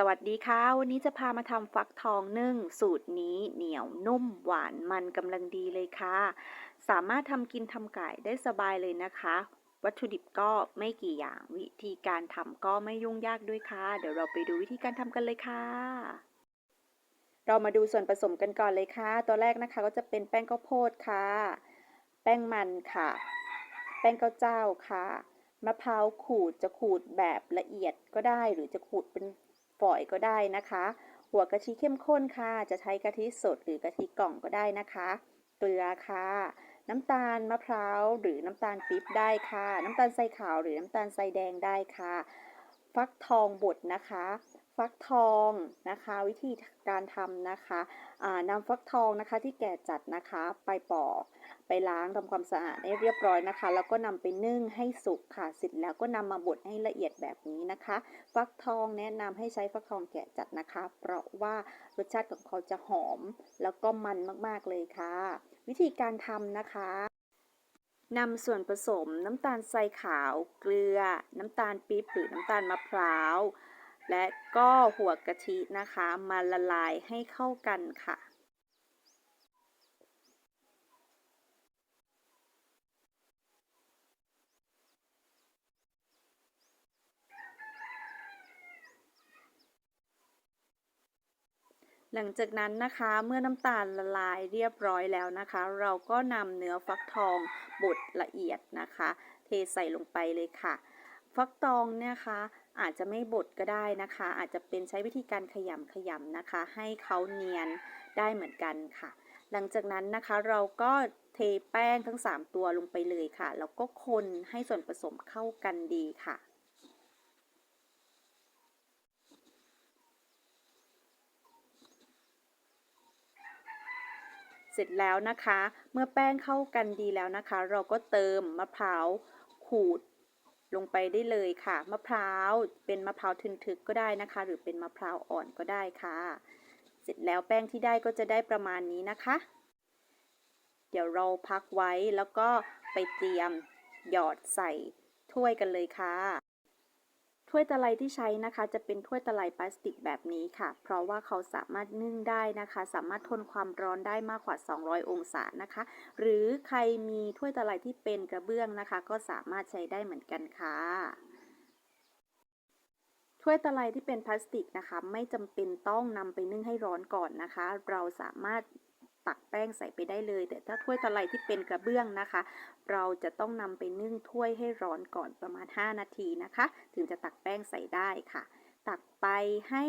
สวัสดีค่ะ วันนี้จะพามาทำฟักทองนึ่ง สูตรนี้เหนียวนุ่มหวานมันกำลังดีเลยค่ะ สามารถทำกินทำไก่ได้สบายเลยนะคะ วัตถุดิบก็ไม่กี่อย่างวิธีการทำก็ไม่ยุ่งยากด้วยค่ะ เดี๋ยวเราไปดูวิธีการทำกันเลยค่ะ เรามาดูส่วนผสมกันก่อนเลยค่ะ ตัวแรกนะคะก็จะเป็นแป้งข้าวโพดค่ะ แป้งมันค่ะ แป้งข้าวเจ้าค่ะ มะพร้าวขูดจะขูดแบบละเอียดก็ได้หรือจะขูดเป็น ฝอยก็ได้นะคะ หัวกะทิเข้มข้นค่ะ จะใช้กะทิสดหรือกะทิกล่องก็ได้นะคะ เกลือค่ะ น้ำตาลมะพร้าวหรือน้ำตาลปี๊บได้ค่ะ น้ำตาลทรายขาวหรือน้ำตาลทรายแดงได้ค่ะ ฟักทองบดนะคะฟักทองนะคะวิธีการทำนะคะนำฟักทองนะคะที่แก่จัดนะคะไปปอก ไปล้างทำความสะอาดให้เรียบร้อยนะคะ แล้วก็นำไปนึ่งให้สุกค่ะเสร็จแล้วก็นำมาบดให้ละเอียดแบบนี้นะคะ ฟักทองแนะนำให้ใช้ฟักทองแกะจัดนะคะ เพราะว่ารสชาติของเขาจะหอม แล้วก็มันมากๆเลยค่ะ วิธีการทำนะคะนำส่วนผสมน้ำตาลทรายขาว เกลือ น้ำตาลปี๊บหรือน้ำตาลมะพร้าว และก็หัวกะทินะคะ มาละลายให้เข้ากันค่ะ หลังจากนั้นนะคะเมื่อน้ำตาลละลายเรียบร้อยแล้วนะคะ เราก็นำเนื้อฟักทองบดละเอียดนะคะ เทใส่ลงไปเลยค่ะ ฟักทองเนี่ยคะอาจจะไม่บดก็ได้นะคะ อาจจะเป็นใช้วิธีการขยำขยำนะคะ ให้เขาเนียนได้เหมือนกันค่ะ หลังจากนั้นนะคะเราก็เทแป้งทั้ง 3 ตัวลงไปเลยค่ะแล้วก็คนให้ส่วนผสมเข้ากันดีค่ะ สร็จแล้วนะคะ เมื่อแป้งเข้ากันดีแล้วนะคะ เราก็เติมมะพร้าวขูดลงไปได้เลยค่ะ มะพร้าวเป็นมะพร้าวทึนทึกก็ได้นะคะ หรือเป็นมะพร้าวอ่อนก็ได้ค่ะ เสร็จแล้วแป้งที่ได้ก็จะได้ประมาณนี้นะคะ เดี๋ยวเราพักไว้แล้วก็ไปเตรียมหยอดใส่ถ้วยกันเลยค่ะ ถ้วยตะไลที่ใช้นะคะ จะเป็นถ้วยตะไลพลาสติกแบบนี้ค่ะ เพราะว่าเขาสามารถนึ่งได้นะคะ สามารถทนความร้อนได้มากกว่า 200 องศานะคะ หรือใครมีถ้วยตะไลที่เป็นกระเบื้องนะคะ ก็สามารถใช้ได้เหมือนกันค่ะถ้วยตะไลที่เป็นพลาสติกนะคะ ไม่จำเป็นต้องนำไปนึ่งให้ร้อนก่อนนะคะ เราสามารถ ตักแป้งใส่ไปได้เลย แต่ถ้าถ้วยตะไลที่เป็นกระเบื้องนะคะ เราจะต้องนำไปนึ่งถ้วยให้ร้อนก่อนประมาณ 5 นาทีนะคะ ถึงจะตักแป้งใส่ได้ค่ะ ตักไปให้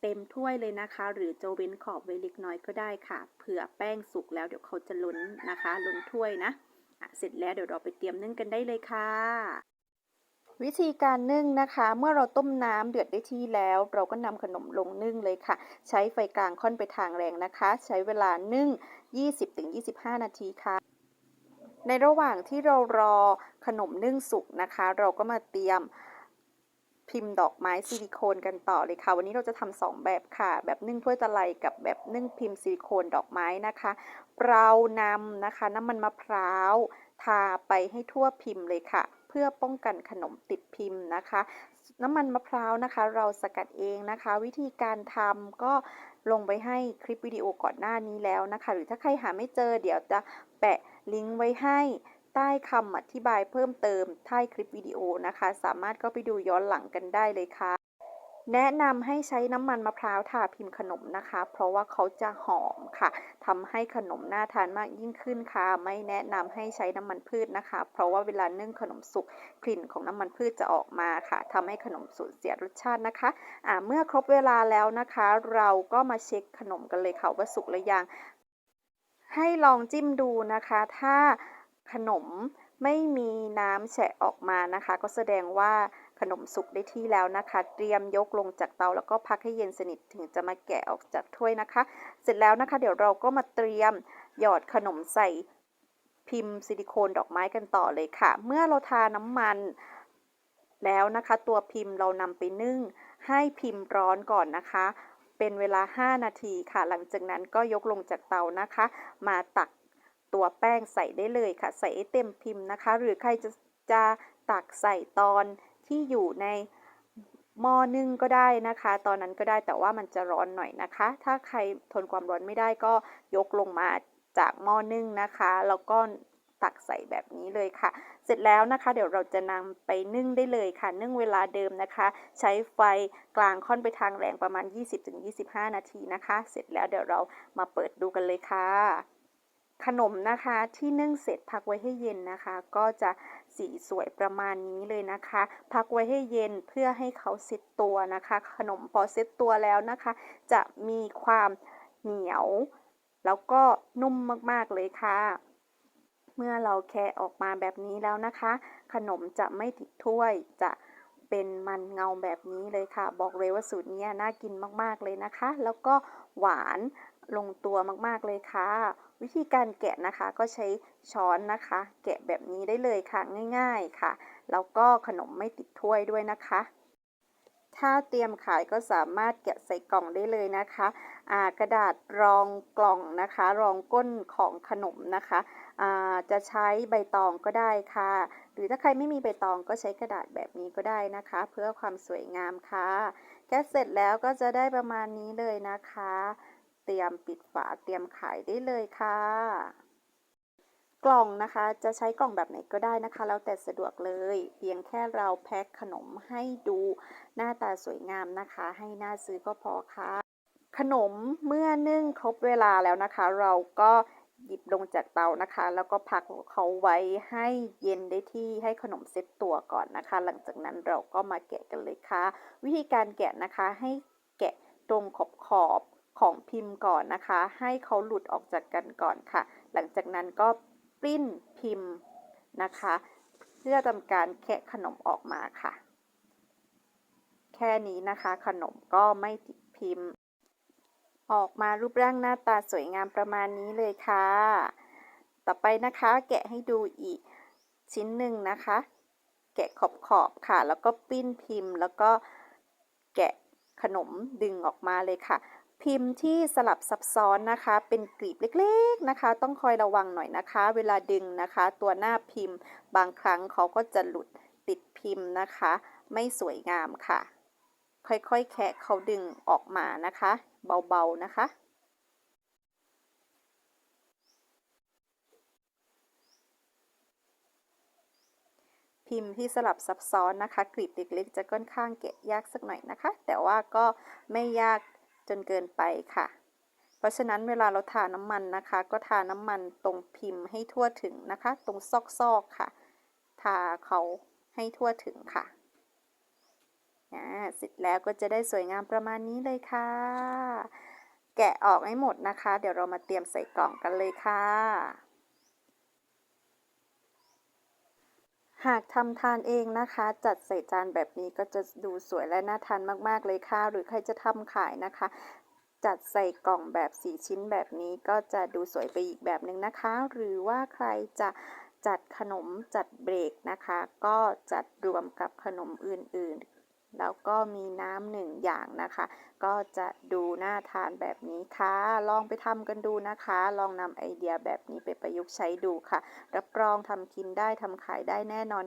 เต็มถ้วยเลยนะคะ หรือจะเว้นขอบไว้เล็กน้อยก็ได้ค่ะ เผื่อแป้งสุกแล้วเดี๋ยวเขาจะล้นนะคะ ล้นถ้วยนะะเสร็จแล้วเดี๋ยวเราไปเตรียมนึ่งกันได้เลยค่ะ วิธีการนึ่งนะคะ เมื่อเราต้มน้ำเดือดได้ที่แล้ว เราก็นำขนมลงนึ่งเลยค่ะ ใช้ไฟกลางค่อนไปทางแรงนะคะ ใช้เวลานึ่ง 20-25 นาทีค่ะ ในระหว่างที่เรารอขนมนึ่งสุกนะคะ เราก็มาเตรียมพิมพ์ดอกไม้ซิลิโคนกันต่อเลยค่ะ วันนี้เราจะทำสองแบบค่ะ แบบนึ่งถ้วยตะไลกับแบบนึ่งพิมพ์ซิลิโคนดอกไม้นะคะ เรานำนะคะน้ำมันมะพร้าวทาไปให้ทั่วพิมพ์เลยค่ะ เพื่อป้องกันขนมติดพิมพ์นะคะ น้ำมันมะพร้าวนะคะ เราสกัดเองนะคะ วิธีการทำก็ลงไปให้คลิปวิดีโอก่อนหน้านี้แล้วนะคะ หรือถ้าใครหาไม่เจอเดี๋ยวจะแปะลิงก์ไว้ให้ใต้คำอธิบายเพิ่มเติมใต้คลิปวิดีโอนะคะ สามารถก็ไปดูย้อนหลังกันได้เลยค่ะ แนะนำให้ใช้น้ำมันมะพร้าวทาพิมพ์ขนมนะคะ เพราะว่าเขาจะหอมค่ะทำให้ขนมน่าทานมากยิ่งขึ้นค่ะ ไม่แนะนำให้ใช้น้ำมันพืชนะคะ เพราะว่าเวลานึ่งขนมสุกกลิ่นของน้ำมันพืชจะออกมาค่ะทำให้ขนมสูญเสียรสชาตินะคะอ่าเมื่อครบเวลาแล้วนะคะ เราก็มาเช็คขนมกันเลยค่ะว่าสุกหรือยัง ให้ลองจิ้มดูนะคะ ถ้าขนมไม่มีน้ำแฉะออกมานะคะ ก็แสดงว่า ขนมสุกได้ที่แล้วนะคะ เตรียมยกลงจากเตาแล้วก็พักให้เย็นสนิทถึงจะมาแกะออกจากถ้วยนะคะ เสร็จแล้วนะคะ เดี๋ยวเราก็มาเตรียมหยอดขนมใส่พิมพ์ซิลิโคนดอกไม้กันต่อเลยค่ะ เมื่อเราทาน้ำมันแล้วนะคะ ตัวพิมพ์เรานำไปนึ่ง ให้พิมพ์ร้อนก่อนนะคะ เป็นเวลา 5 นาทีค่ะ หลังจากนั้นก็ยกลงจากเตานะคะ มาตักตัวแป้งใส่ได้เลยค่ะ ใส่เต็มพิมพ์นะคะ หรือใครจะจะตักใส่ตอน ที่อยู่ในหม้อนึ่งก็ได้นะคะ ตอนนั้นก็ได้แต่ว่ามันจะร้อนหน่อยนะคะ ถ้าใครทนความร้อนไม่ได้ก็ยกลงมาจากหม้อนึ่งนะคะ แล้วก็ตักใส่แบบนี้เลยค่ะ เสร็จแล้วนะคะ เดี๋ยวเราจะนำไปนึ่งได้เลยค่ะ นึ่งเวลาเดิมนะคะ ใช้ไฟกลางค่อนไปทางแรงประมาณ 20-25 นาทีนะคะ เสร็จแล้วเดี๋ยวเรามาเปิดดูกันเลยค่ะ ขนมนะคะที่นึ่งเสร็จพักไว้ให้เย็นนะคะ ก็จะสีสวยประมาณนี้เลยนะคะ พักไว้ให้เย็นเพื่อให้เขาเซ็ตตัวนะคะ ขนมพอเซ็ตตัวแล้วนะคะ จะมีความเหนียว แล้วก็นุ่มมากๆเลยค่ะ เมื่อเราแคะออกมาแบบนี้แล้วนะคะ ขนมจะไม่ติดถ้วยจะเป็นมันเงาแบบนี้เลยค่ะ บอกเลยว่าสูตรนี้น่ากินมากๆเลยนะคะ แล้วก็หวานลงตัวมากๆเลยค่ะ วิธีการแกะนะคะก็ใช้ช้อนนะคะ แกะแบบนี้ได้เลยค่ะง่าย ๆค่ะ แล้วก็ขนมไม่ติดถ้วยด้วยนะคะ ถ้าเตรียมขายก็สามารถแกะใส่กล่องได้เลยนะคะกระดาษรองกล่องนะคะ รองก้นของขนมนะคะจะใช้ใบตองก็ได้ค่ะ หรือถ้าใครไม่มีใบตองก็ใช้กระดาษแบบนี้ก็ได้นะคะ เพื่อความสวยงามค่ะแกะเสร็จแล้วก็จะได้ประมาณนี้เลยนะคะ เตรียมปิดฝาเตรียมขายได้เลยค่ะ กล่องนะคะจะใช้กล่องแบบไหนก็ได้นะคะ แล้วแต่สะดวกเลย เพียงแค่เราแพ็คขนมให้ดูหน้าตาสวยงามนะคะ ให้น่าซื้อก็พอค่ะ ขนมเมื่อนึ่งครบเวลาแล้วนะคะ เราก็หยิบลงจากเตานะคะ แล้วก็พักเขาไว้ให้เย็นได้ที่ให้ขนมเซ็ตตัวก่อนนะคะ หลังจากนั้นเราก็มาแกะกันเลยค่ะ วิธีการแกะนะคะให้แกะตรงขอบขอบ ของพิมพ์ก่อนนะคะ ให้เขาหลุดออกจากกันก่อนค่ะ หลังจากนั้นก็ปริ้นพิมพ์นะคะ เพื่อทำการแคะขนมออกมาค่ะ แค่นี้นะคะ ขนมก็ไม่ติดพิมพ์ ออกมารูปร่างหน้าตาสวยงามประมาณนี้เลยค่ะ ต่อไปนะคะแกะให้ดูอีกชิ้นหนึ่งนะคะ แกะขอบขอบค่ะ แล้วก็ปิ้นพิมพ์ แล้วก็แกะขนมดึงออกมาเลยค่ะ พิมพ์ที่สลับซับซ้อนนะคะ เป็นกลีบเล็กๆนะคะ ต้องคอยระวังหน่อยนะคะ เวลาดึงนะคะ ตัวหน้าพิมพ์ บางครั้งเขาก็จะหลุดติดพิมพ์นะคะ ไม่สวยงามค่ะ ค่อยๆแคะเขาดึงออกมานะคะ เบาๆนะคะพิมพ์ที่สลับซับซ้อนนะคะกลีบเล็กๆจะค่อนข้างแกะยากสักหน่อยนะคะ แต่ว่าก็ไม่ยาก จนเกินไปค่ะ เพราะฉะนั้นเวลาเราทาน้ำมันนะคะ ก็ทาน้ำมันตรงพิมพ์ให้ทั่วถึงนะคะ ตรงซอกๆค่ะ ทาเขาให้ทั่วถึงค่ะอ่เสร็จแล้วก็จะได้สวยงามประมาณนี้เลยค่ะ แกะออกให้หมดนะคะ เดี๋ยวเรามาเตรียมใส่กล่องกันเลยค่ะ หากทำทานเองนะคะ จัดใส่จานแบบนี้ก็จะดูสวยและน่าทานมากๆเลยค่ะ หรือใครจะทำขายนะคะ จัดใส่กล่องแบบสีชิ้นแบบนี้ก็จะดูสวยไปอีกแบบหนึ่งนะคะ หรือว่าใครจะจัดขนมจัดเบรกนะคะ ก็จัดรวมกับขนมอื่นๆ แล้วก็มีน้ำหนึ่งอย่างนะคะ ก็จะดูน่าทานแบบนี้ค่ะ ลองไปทำกันดูนะคะ ลองนำไอเดียแบบนี้ไปประยุกต์ใช้ดูค่ะ รับรองทำกินได้ทำขายได้แน่นอน